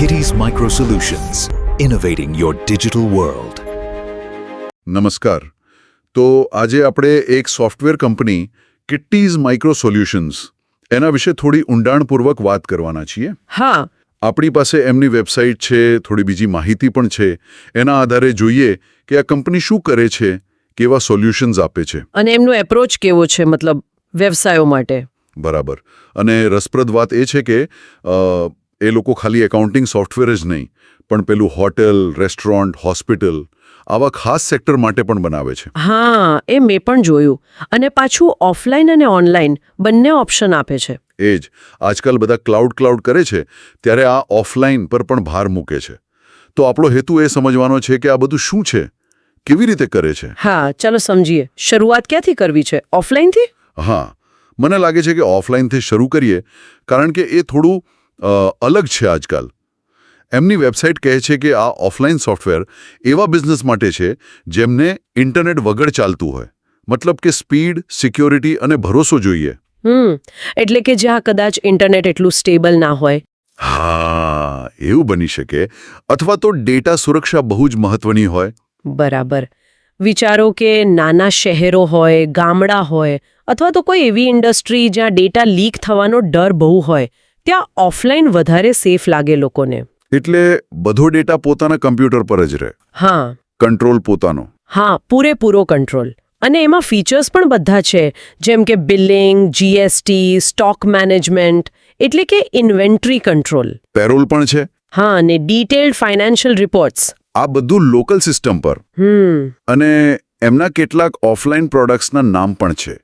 Kitty's Micro Solutions, innovating your digital world. નમસ્કાર. તો આજે આપણે એક software company Kitties micro solutions એના વિશે થોડી ઊંડાણપૂર્વક વાત કરવાના છીએ. હા. આપણી પાસે એમની વેબસાઇટ છે થોડી બીજી માહિતી પણ છે. એના આધારે જોઈએ કે આ કંપની શું કરે છે કેવા સોલ્યુશન્સ આપે છે. અને એમનો એપ્રોચ કેવો છે મતલબ વ્યવસાયો માટે? બરાબર. અને રસપ્રદ વાત એ છે કે એ લોકો ખાલી એકાઉન્ટિંગ સોફ્ટવેર જ નહીં પણ પેલું હોટેલ રેસ્ટોરન્ટ હોસ્પિટલ આવા ખાસ સેક્ટર માટે પણ બનાવે છે. હા એ મેં પણ જોયું. અને પાછું ઓફલાઈન અને ઓનલાઈન બંને ઓપ્શન આપે છે. એ જ આજકાલ બધા ક્લાઉડ ક્લાઉડ કરે છે ત્યારે આ ઓફલાઈન પર પણ ભાર મૂકે છે. તો આપણો હેતુ એ સમજવાનો છે કે આ બધું શું છે? કેવી રીતે કરે છે? હા ચાલો સમજીએ. શરૂઆત ક્યાંથી કરવી છે? ઓફલાઈનથી? હા મને લાગે છે કે ઓફલાઈનથી શરૂ કરીએ કારણ કે એ થોડું અલગ છે આજકાલ. એમની વેબસાઇટ કહે છે કે આ ઓફલાઈન સોફ્ટવેર એવા બિઝનેસ માટે છે જેમને ઇન્ટરનેટ વગર ચાલતું હોય. મતલબ કે સ્પીડ સિક્યોરિટી અને ભરોસો જોઈએ. હમ એટલે કે જ્યાં કદાચ ઇન્ટરનેટ એટલું સ્ટેબલ ના હોય. હા એવું બની શકે. અથવા તો ડેટા સુરક્ષા બહુ જ મહત્વની હોય. બરાબર. વિચારો કે નાના શહેરો હોય ગામડા હોય અથવા તો કોઈ એવી ઇન્ડસ્ટ્રી જ્યાં ડેટા લીક થવાનો ડર બહુ હોય ત્યાં ઓફલાઈન વધારે સેફ લાગે લોકોને. એટલે બધો ડેટા પોતાના કમ્પ્યુટર પર જ રહે. હા. કંટ્રોલ પોતાનો. હા પૂરેપૂરો કંટ્રોલ અને એમાં ફીચર્સ પણ બધા છે. જેમ કે બિલિંગ જીએસટી સ્ટોક મેનેજમેન્ટ એટલે કે ઇન્વેન્ટરી કંટ્રોલ પેરોલ પણ છે? હા અને ડિટેલ્ડ ફાઇનાન્શિયલ રિપોર્ટ્સ આ બધું લોકલ સિસ્ટમ પર. હમ. અને એમના કેટલાક ઓફલાઈન પ્રોડક્ટ્સના નામ પણ છે.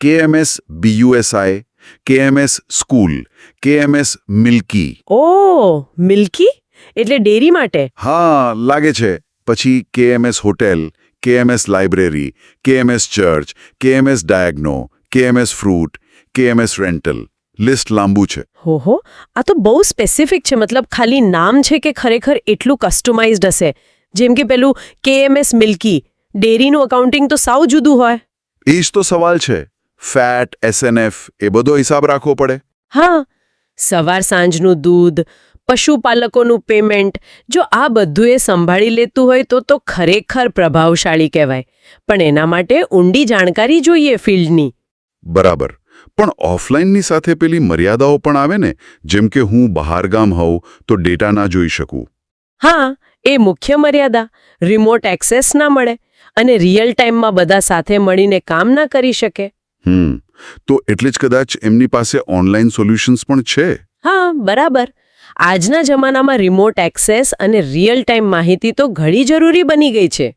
KMS BUSI KMS school KMS milky. ઓ મિલ્કી? એટલે ડેરી માટે? હા લાગે છે. પછી KMS hotel KMS library KMS church KMS diagno KMS fruit KMS rental. List લાંબુ છે. હો હો આ તો બહુ સ્પેસિફિક છે. મતલબ ખાલી નામ છે કે ખરેખર એટલું કસ્ટમાઇઝડ હશે? જેમ કે પેલું કેએમએસ મિલ્કી. ડેરીનું અકાઉન્ટિંગ તો સાવ જુદું હોય. એ જ તો સવાલ છે. ફેટ એસએનએફ એ બધો હિસાબ રાખવો પડે. હા સવાર સાંજનું દૂધ પશુપાલકોનું પેમેન્ટ જો આ બધું એ સંભાળી લેતું હોય તો તો ખરેખર પ્રભાવશાળી કહેવાય. પણ એના માટે ઊંડી જાણકારી જોઈએ ફિલ્ડની. બરાબર. પણ ઓફલાઈનની સાથે પેલી મર્યાદાઓ પણ આવે ને? જેમ કે હું બહારગામ હોઉં તો ડેટા ના જોઈ શકું. હા એ મુખ્ય મર્યાદા. રિમોટ એક્સેસ ના મળે અને રિયલ ટાઈમમાં બધા સાથે મળીને કામ ના કરી શકે. હમ. તો એટલે જ કદાચ એમની પાસે ઓનલાઈન સોલ્યુશન્સ પણ છે? હા બરાબર. આજના જમાનામાં રિમોટ એક્સેસ અને રિયલ ટાઈમ માહિતી તો ઘણી જરૂરી બની ગઈ છે.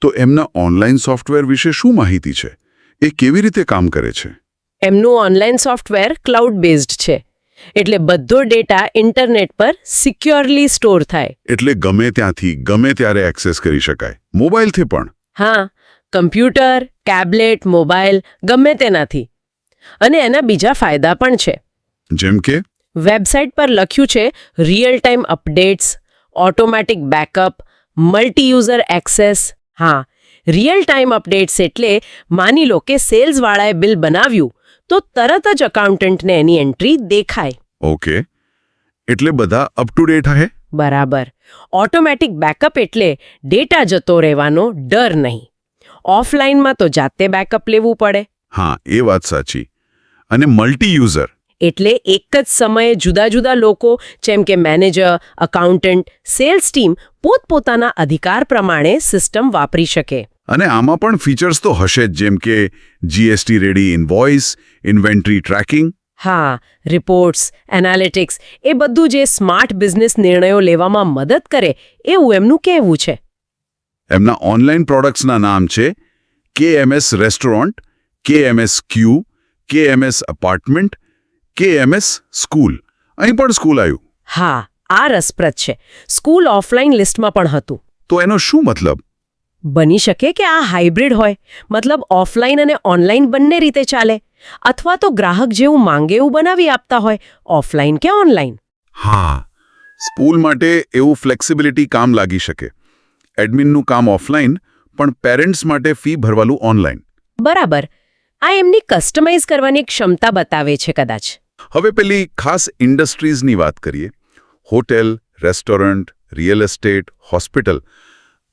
તો એમના ઓનલાઈન સોફ્ટવેર વિશે શું માહિતી છે? એ કેવી રીતે કામ કરે છે? એમનું ઓનલાઈન સોફ્ટવેર ક્લાઉડ બેઝડ છે. એટલે બધો ડેટા ઇન્ટરનેટ પર સિક્યોરલી સ્ટોર થાય. એટલે ગમે ત્યાંથી ગમે ત્યારે એક્સેસ કરી શકાય. મોબાઈલથી પણ. હા કમ્પ્યુટર ટેબ્લેટ મોબાઈલ ગમે તેનાથી. અને એના બીજા ફાયદા પણ છે. જેમ કે? વેબસાઇટ પર લખ્યું છે real time updates automatic backup multi user access હા રિયલ ટાઈમ અપડેટ્સ એટલે માની લો કે સેલ્સવાળાએ બિલ બનાવ્યું તો તરત જ અકાઉન્ટન્ટને એની એન્ટ્રી દેખાય. ઓકે એટલે બધા અપ ટુ ડેટ હે? બરાબર. ઓટોમેટિક બેકઅપ એટલે ડેટા જતો રહેવાનો ડર નહીં. ઓફલાઈનમાં તો જાતે બેકઅપ લેવું પડે. હા એ વાત સાચી. અને મલ્ટી યુઝર એટલે એક જ સમયે જુદા જુદા લોકો જેમ કે મેનેજર અકાઉન્ટન્ટ સેલ્સ ટીમ પોતપોતાના અધિકાર પ્રમાણે સિસ્ટમ વાપરી શકે. અને આમાં પણ ફીચર્સ તો હશે જ જેમ કે GST ready invoice inventory tracking હા રિપોર્ટ્સ એનાલિટિક્સ એ બધું જે સ્માર્ટ બિઝનેસ નિર્ણયો લેવામાં મદદ કરે એવું એમનું કહેવું છે. એમના ઓનલાઈન પ્રોડક્ટ્સના નામ છે KMS restaurant KMS Q KMS apartment KMS school અહીં પણ સ્કૂલ આવ્યું. હા આ રસપ્રદ છે. સ્કૂલ ઓફલાઈન લિસ્ટમાં પણ હતું. તો એનો શું મતલબ? બની શકે કે આ હાઇબ્રિડ હોય? મતલબ ઓફલાઈન અને ઓનલાઈન બંને રીતે ચાલે? અથવા તો ગ્રાહક જેવું માંગે એવું બનાવી આપતા હોય ઓફલાઈન કે ઓનલાઈન હા. સ્કૂલ માટે એવું ફ્લેક્સિબિલિટી કામ લાગી શકે. એડમિનનું કામ ઓફલાઈન પણ પેરેન્ટ્સ માટે ફી ભરવાલું ઓનલાઈન. બરાબર. આ એમની કસ્ટમાઇઝ કરવાની ક્ષમતા બતાવે છે કદાચ. હવે પેલી ખાસ ઇન્ડસ્ટ્રીઝની વાત કરીએ. Hotel restaurant real estate hospital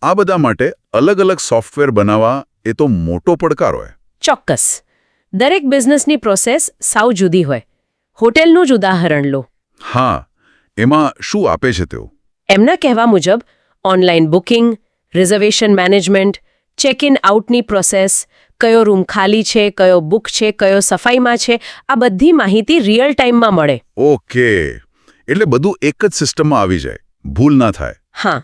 આ બધા માટે અલગ અલગ સોફ્ટવેર બનાવવા એ તો મોટો પડકાર હોય. ચોક્કસ. દરેક બિઝનેસની પ્રોસેસ સાવ જુદી હોય. હોટેલનું જ ઉદાહરણ લો. હા એમાં શું આપે છે તેઓ? એમના કહેવા મુજબ online booking reservation management check in આઉટની process કયો રૂમ ખાલી છે કયો બુક છે કયો સફાઈમાં છે આ બધી માહિતી રિયલ ટાઈમમાં મળે. ઓકે. એટલે બધું એક જ સિસ્ટમમાં આવી જાય. ભૂલ ના થાય. હા.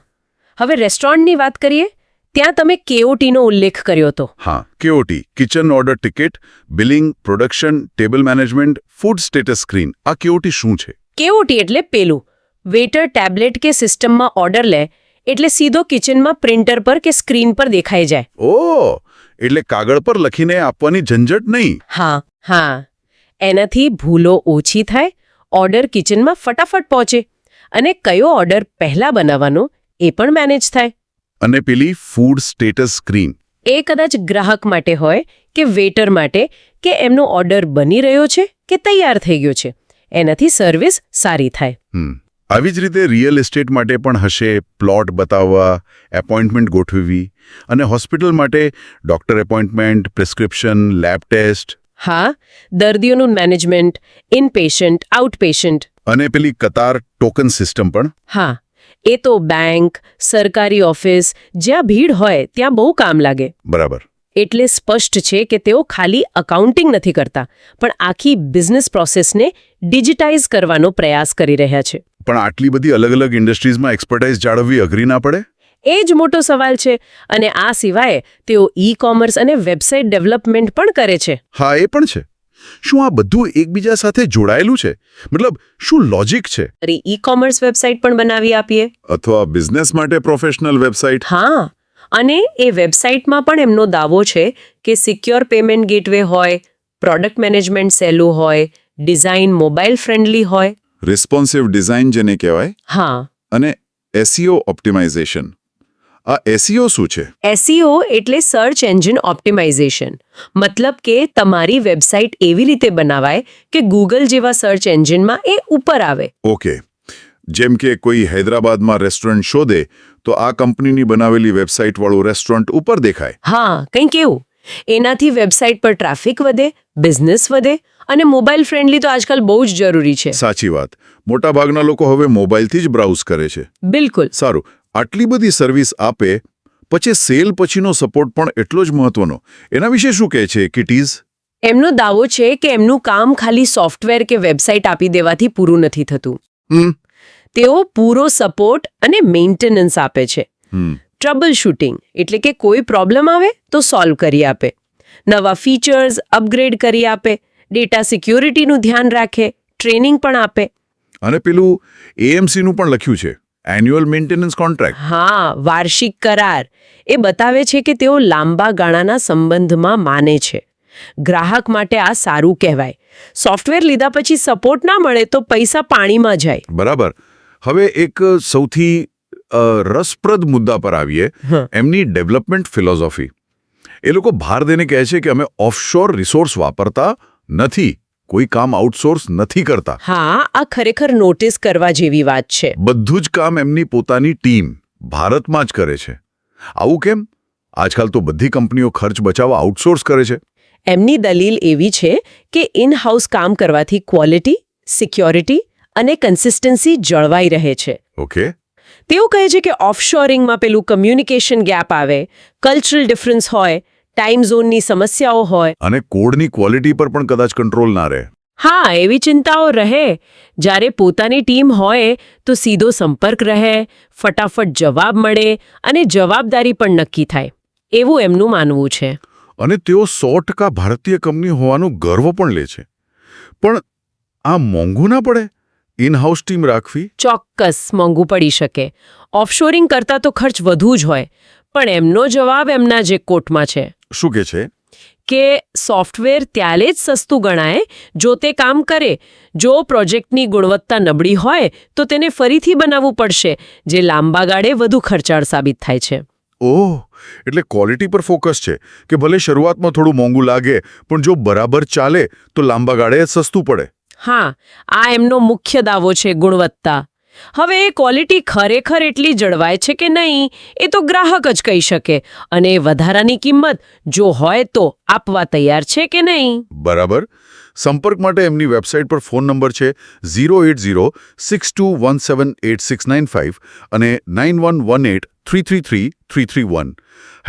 હવે રેસ્ટોરન્ટની વાત કરીએ ત્યાં તમે કેઓટીનો ઉલ્લેખ કર્યો હતો. હા KOT kitchen order ticket billing production table management food status screen આ કેઓટી શું છે? કેઓટી એટલે પેલું. વેટર ટેબ્લેટ કે સિસ્ટમમાં ઓર્ડર લે એટલે સીધો કિચનમાં પ્રિન્ટર પર કે સ્ક્રીન પર દેખાઈ જાય. ઓ એટલે કાગળ પર લખીને આપવાની ઝંઝટ નહીં? હા હા. એનાથી ભૂલો ઓછી થાય ઓર્ડર કિચનમાં ફટાફટ પહોંચે. અને કયો ઓર્ડર પહેલા બનાવવાનો એ પણ મેનેજ થાય. અને પેલી ફૂડ સ્ટેટસ સ્ક્રીન. એ કદાચ ગ્રાહક માટે હોય કે વેટર માટે કે એમનો ઓર્ડર બની રહ્યો છે કે તૈયાર થઈ ગયો છે. એનાથી સર્વિસ સારી થાય. આવી જ રીતે રિયલ એસ્ટેટ માટે પણ હશે પ્લોટ બતાવવા એપોઇન્ટમેન્ટ ગોઠવવી અને હોસ્પિટલ માટે doctor appointment prescription lab test હા દર્દીઓનું મેનેજમેન્ટ ઇનપેશન્ટ આઉટપેશન્ટ અને પેલી કતાર ટોકન સિસ્ટમ પણ. હા એ તો બેંક સરકારી ઓફિસ જ્યાં ભીડ હોય ત્યાં બહુ કામ લાગે. બરાબર. એટલે સ્પષ્ટ છે કે તેઓ ખાલી અકાઉન્ટિંગ નથી કરતા પણ આખી બિઝનેસ પ્રોસેસને ડિજિટાઇઝ કરવાનો પ્રયાસ કરી રહ્યા છે. પણ આટલી બધી અલગ અલગ ઇન્ડસ્ટ્રીઝમાં એક્સપર્ટાઇઝ જાળવવી અઘરી ના પડે? એ જ મોટો સવાલ છે. અને આ સિવાય તેઓ ઈ કોમર્સ અને વેબસાઇટ ડેવલપમેન્ટ પણ કરે છે. હા એ પણ છે. શું આ બધું એકબીજા સાથે જોડાયેલું છે? મતલબ શું લોજિક છે? અરે ઈ કોમર્સ વેબસાઇટ પણ બનાવી આપીએ. અથવા બિઝનેસ માટે પ્રોફેશનલ વેબસાઇટ હા. અને એ વેબસાઇટમાં પણ એમનો દાવો છે કે સિક્યોર પેમેન્ટ ગેટવે હોય પ્રોડક્ટ મેનેજમેન્ટ સહેલું હોય ડિઝાઇન મોબાઈલ ફ્રેન્ડલી હોય. રિસ્પોન્સિવ ડિઝાઇન જેને કહેવાય હા. અને એસઈઓ ઓપ્ટિમાઇઝેશન આ એસઈઓ શું છે? એસઈઓ એટલે સર્ચ એન્જિન ઓપ્ટિમાઇઝેશન મતલબ કે તમારી વેબસાઇટ એવી રીતે બનાવાય કે ગૂગલ જેવા સર્ચ એન્જિનમાં એ ઉપર આવે. ઓકે જેમ કે કોઈ હૈદરાબાદમાં રેસ્ટોરન્ટ શોધે તો આ કંપનીની બનાવેલી વેબસાઇટવાળું રેસ્ટોરન્ટ ઉપર દેખાય. હા કંઈક એવું. એનાથી વેબસાઇટ પર ટ્રાફિક વધે બિઝનેસ વધે અને મોબાઈલ ફ્રેન્ડલી તો આજકાલ બહુ જ જરૂરી છે. સાચી વાત. મોટાભાગના લોકો હવે મોબાઈલથી જ બ્રાઉઝ કરે છે. બિલકુલ. સારું. આટલી બધી સર્વિસ આપે પછી સેલ પછીનો સપોર્ટ પણ એટલો જ મહત્વનો. એના વિશે શું કહે છે કિટીઝ? એમનો દાવો છે કે એમનું કામ ખાલી સોફ્ટવેર કે વેબસાઇટ આપી દેવાથી પૂરું નથી થતું. તેઓ પૂરો સપોર્ટ અને મેન્ટેનન્સ આપે છે. ટ્રબલ શૂટિંગ એટલે કે કોઈ પ્રોબ્લેમ આવે તો સોલ્વ કરી આપે. નવા ફીચર્સ અપગ્રેડ કરી આપે. ડેટા સિક્યોરિટીનું ધ્યાન રાખે. ટ્રેનિંગ પણ આપે. અને પેલું એએમસીનું પણ લખ્યું છે. એન્યુઅલ મેન્ટેનન્સ કોન્ટ્રાક્ટ હા વાર્ષિક કરાર. એ બતાવે છે કે તેઓ લાંબા ગાળાના સંબંધમાં માને છે. ગ્રાહક માટે આ સારું કહેવાય. સોફ્ટવેર લીધા પછી સપોર્ટ ના મળે તો પૈસા પાણીમાં જાય. બરાબર. હવે એક સૌથી રસપ્રદ મુદ્દા પર આવીએ. એમની ડેવલપમેન્ટ ફિલોસોફી. એ લોકો ભાર દેને કહે છે કે અમે ઓફશોર રિસોર્સ વાપરતા નથી કોઈ કામ આઉટસોર્સ નથી કરતા. હા આ ખરેખર નોટિસ કરવા જેવી વાત છે. બધું જ કામ એમની પોતાની ટીમ ભારતમાં જ કરે છે. આવું કેમ? આજકાલ તો બધી કંપનીઓ ખર્ચ બચાવવા આઉટસોર્સ કરે છે. એમની દલીલ એવી છે કે ઇન હાઉસ કામ કરવાથી ક્વોલિટી સિક્યોરિટી અને કન્સિસ્ટન્સી જળવાઈ રહે છે. ઓકે. તેઓ કહે છે કે ઓફશોરિંગમાં પેલું કમ્યુનિકેશન ગેપ આવે કલ્ચરલ ડિફરન્સ હોય ટાઈમ ઝોનની સમસ્યાઓ હોય. અને કોડની ક્વોલિટી પર પણ કદાચ કંટ્રોલ ના રહે. હા એવી ચિંતાઓ રહે. જ્યારે પોતાની ટીમ હોય તો સીધો સંપર્ક રહે ફટાફટ જવાબ મળે અને જવાબદારી પણ નક્કી થાય. એવું એમનું માનવું છે. અને તેઓ સો ટકા ભારતીય કંપની હોવાનું ગર્વ પણ લે છે. પણ આ મોંઘું ના પડે? ઇન હાઉસ ટીમ રાખવી? ચોક્કસ મોંઘું પડી શકે. ઓફશોરિંગ કરતાં તો ખર્ચ વધુ જ હોય પણ એમનો જવાબ એમના જે કોર્ટમાં છે. શું કે છે? કે સોફ્ટવેર ત્યારે જ સસ્તું ગણાય જો તે કામ કરે. જો પ્રોજેક્ટની ગુણવત્તા નબળી હોય તો તેને ફરીથી બનાવવું પડશે જે લાંબા ગાળે વધુ ખર્ચાળ સાબિત થાય છે. ઓહ એટલે ક્વોલિટી પર ફોકસ છે કે ભલે શરૂઆતમાં થોડું મોંઘું લાગે પણ જો બરાબર ચાલે તો લાંબા ગાળે સસ્તું પડે. હા, આ એમનો મુખ્ય દાવો છે ગુણવત્તા. હવે એ ક્વોલિટી ખરેખર એટલી જળવાય છે કે નહીં, એ તો ગ્રાહક જ કહી શકે. અને વધારાની કિંમત જો હોય તો આપવા તૈયાર છે કે નહીં? બરાબર. સંપર્ક માટે એમની વેબસાઇટ પર ફોન નંબર છે zero eight zero six two one seven eight six nine five અને nine one one eight three three three three three one.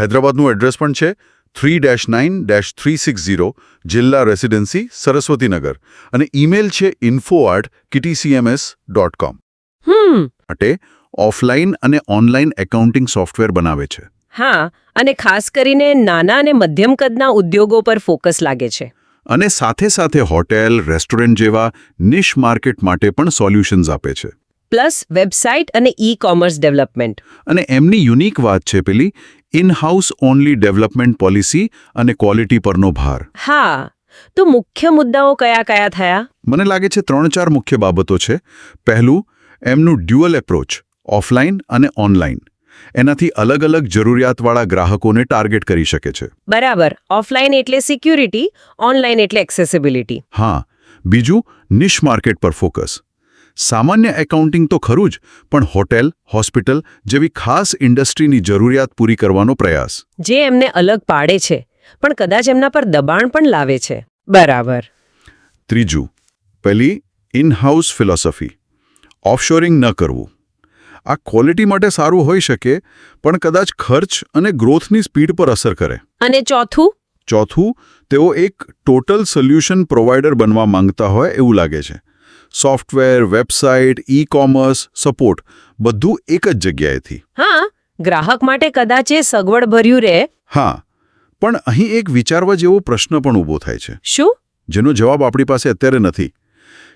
હૈદરાબાદનું address પણ છે three dash nine dash three six zero જિલ્લા residency Saraswatinagar અને email છે info art કિટીસીએમએસ dot com માટે offline અને online accounting software બનાવે છે. હા અને ખાસ કરીને નાના અને મધ્યમ કદના ઉદ્યોગો પર ફોકસ લાગે છે. અને સાથે સાથે હોટેલ રેસ્ટોરન્ટ જેવા નિશ માર્કેટ માટે પણ સોલ્યુશન્સ આપે છે. પ્લસ વેબસાઇટ અને ઈ કોમર્સ ડેવલપમેન્ટ અને એમની યુનિક વાત છે પેલી in house only development policy અને ક્વોલિટી પરનો ભાર. હા. તો મુખ્ય મુદ્દાઓ કયા કયા થયા? મને લાગે છે ત્રણ ચાર મુખ્ય બાબતો છે. પહેલું એમનું ડ્યુઅલ એપ્રોચ ઓફલાઈન અને ઓનલાઈન એનાથી અલગ અલગ જરૂરિયાતવાળા ગ્રાહકોને ટાર્ગેટ કરી શકે છે. બરાબર. ઓફલાઈન એટલે સિક્યુરિટી ઓનલાઈન એટલે એક્સેસિબિલિટી હા. બીજું નિશ માર્કેટ પર ફોકસ સામાન્ય એકાઉન્ટિંગ તો ખરું જ પણ હોટેલ હોસ્પિટલ જેવી ખાસ ઇન્ડસ્ટ્રીની જરૂરિયાત પૂરી કરવાનો પ્રયાસ. જે એમને અલગ પાડે છે પણ કદાચ એમના પર દબાણ પણ લાવે છે. બરાબર. ત્રીજું પહેલી ઇનહાઉસ ફિલોસોફી ઓફશોરિંગ ન કરવું. આ ક્વોલિટી માટે સારું હોઈ શકે પણ કદાચ ખર્ચ અને ગ્રોથની સ્પીડ પર અસર કરે. અને ચોથું? ચોથું તેઓ એક ટોટલ સોલ્યુશન પ્રોવાઈડર બનવા માંગતા હોય એવું લાગે છે. Software website e commerce support બધું એક જ જગ્યાએથી. હા ગ્રાહક માટે કદાચ એ સગવડ ભર્યું રહે. હા પણ અહીં એક વિચારવા જેવો પ્રશ્ન પણ ઊભો થાય છે. શું? જેનો જવાબ આપણી પાસે અત્યારે નથી.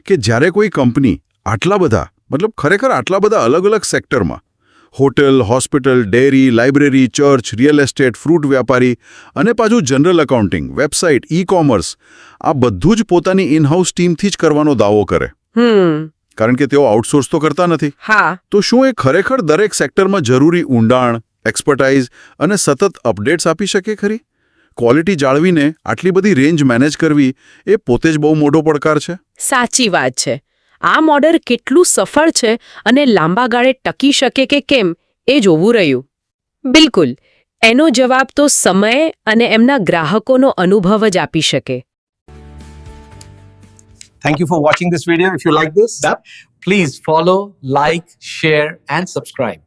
કે જ્યારે કોઈ કંપની આટલા બધા મતલબ ખરેખર આટલા બધા અલગ અલગ સેક્ટરમાં hotel hospital dairy library church real estate fruit વ્યાપારી અને પાછું general accounting website e commerce આ બધું જ પોતાની ઇનહાઉસ ટીમથી જ કરવાનો દાવો કરે. કારણ કે તેઓ આઉટસોર્સ તો કરતા નથી. હા. તો શું એ ખરેખર દરેક સેક્ટરમાં જરૂરી ઊંડાણ એક્સપર્ટાઇઝ અને સતત અપડેટ્સ આપી શકે ખરી? ક્વોલિટી જાળવીને આટલી બધી રેન્જ મેનેજ કરવી એ પોતે જ બહુ મોટો પડકાર છે. સાચી વાત છે. આ મોડલ કેટલું સફળ છે અને લાંબા ગાળે ટકી શકે કે કેમ એ જોવું રહ્યું. બિલકુલ. એનો જવાબ તો સમય અને એમના ગ્રાહકોનો અનુભવ જ આપી શકે. Thank you for watching this video. If you like this, please follow, like, share, and subscribe.